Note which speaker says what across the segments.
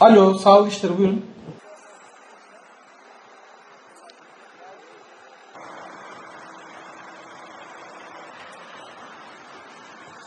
Speaker 1: Alo, sağlık işleri buyurun.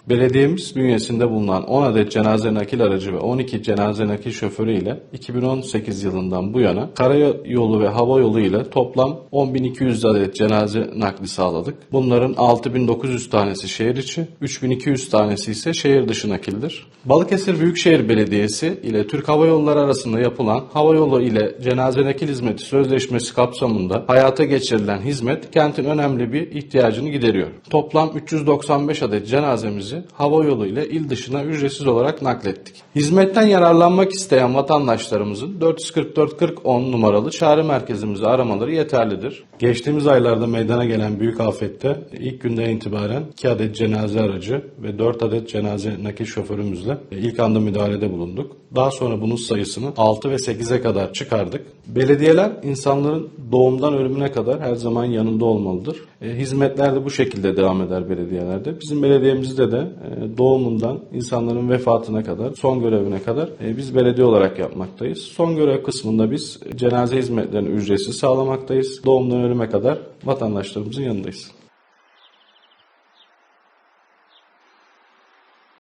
Speaker 2: Belediyemiz bünyesinde bulunan 10 adet cenaze nakil aracı ve 12 cenaze nakil şoförü ile 2018 yılından bu yana karayolu ve hava yolu ile toplam 10.200 adet cenaze nakli sağladık. Bunların 6.900 tanesi şehir içi, 3.200 tanesi ise şehir dışı nakildir. Balıkesir Büyükşehir Belediyesi ile Türk Hava Yolları arasında yapılan hava yolu ile cenaze nakil hizmeti sözleşmesi kapsamında hayata geçirilen hizmet kentin önemli bir ihtiyacını gideriyor. Toplam 395 adet cenazemizi hava yolu ile il dışına ücretsiz olarak naklettik. Hizmetten yararlanmak isteyen vatandaşlarımızın 444 40 10 numaralı çağrı merkezimizi aramaları yeterlidir. Geçtiğimiz aylarda meydana gelen büyük afette ilk günden itibaren 2 adet cenaze aracı ve 4 adet cenaze nakil şoförümüzle ilk anda müdahalede bulunduk. Daha sonra bunun sayısını 6 ve 8'e kadar çıkardık. Belediyeler insanların doğumdan ölümüne kadar her zaman yanında olmalıdır. E, hizmetler de bu şekilde devam eder belediyelerde. Bizim belediyemizde de e, doğumundan insanların vefatına kadar, son görevine kadar e, biz belediye olarak yapmaktayız. Son görev kısmında biz cenaze hizmetlerini ücretsiz sağlamaktayız. Doğumdan ölüme kadar vatandaşlarımızın yanındayız.